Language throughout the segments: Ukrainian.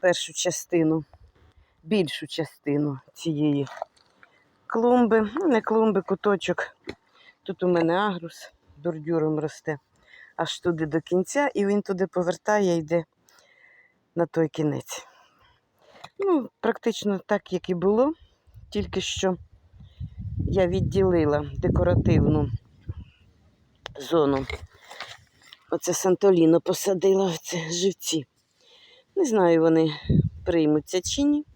першу частину, більшу частину цієї клумби. Ну, не клумби, куточок. Тут у мене агрус бордюром росте аж туди до кінця, і він туди повертає, йде на той кінець. Ну, практично так, як і було, тільки що я відділила декоративну зону. Оце Сантоліно посадила, оце живці. Не знаю, вони приймуться чи ні,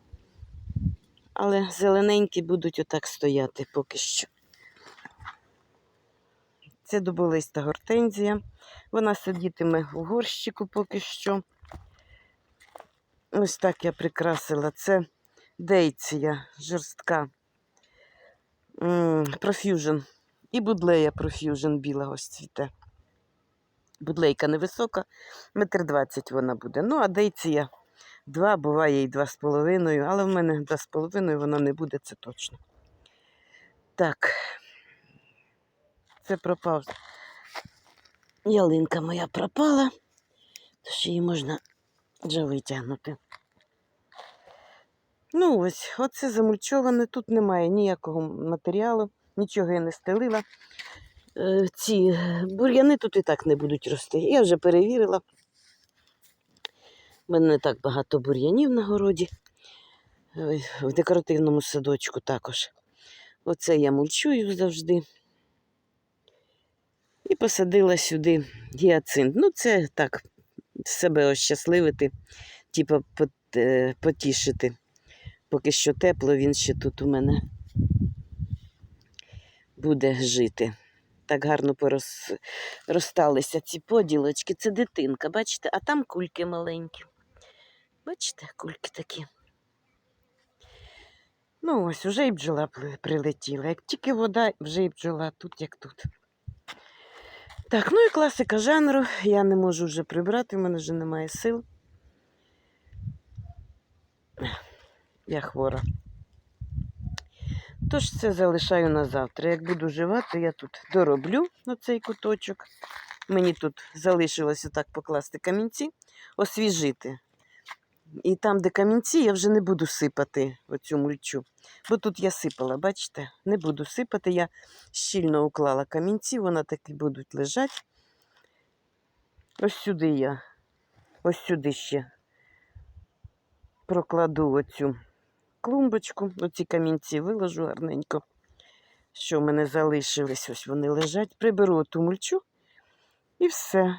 але зелененькі будуть отак стояти поки що. Це дуболиста гортензія. Вона сидітиме в горщику поки що. Ось так я прикрасила. Це дейція жорстка. Проф'южн. І будлея проф'южн біла ось цвіте. Будлейка невисока, метр двадцять вона буде. Ну, а дейція два, буває і два з половиною, але в мене два з половиною вона не буде, це точно. Так, це пропав. Ялинка моя пропала, тож її можна вже витягнути. Ну ось, оце замульчоване, тут немає ніякого матеріалу, нічого я не стелила. Е, Ці бур'яни тут і так не будуть рости. Я вже перевірила. У мене не так багато бур'янів на городі, в декоративному садочку також. Оце я мульчую завжди. І посадила сюди гіацинт. Ну, це так, себе ощасливити, типу е, потішити. Поки що тепло, він ще тут у мене буде жити. Так гарно порозсталися ці поділочки. Це дитинка, бачите, а там кульки маленькі. Бачите, кульки такі. Ну, ось уже і бджола прилетіла. Як тільки вода, вже і бджола тут, як тут. Так, ну і класика жанру. Я не можу вже прибрати, в мене вже немає сил. Я хвора. Тож це залишаю на завтра. Як буду жива, то я тут дороблю на цей куточок. Мені тут залишилося так покласти камінці, освіжити. І там, де камінці, я вже не буду сипати оцю мульчу. Бо тут я сипала, бачите? Не буду сипати. Я щільно уклала камінці, вона так і будуть лежати. Ось сюди я, ось сюди ще прокладу оцю клумбочку, оці камінці виложу гарненько, що в мене залишились, ось вони лежать. Приберу оту мульчу і все.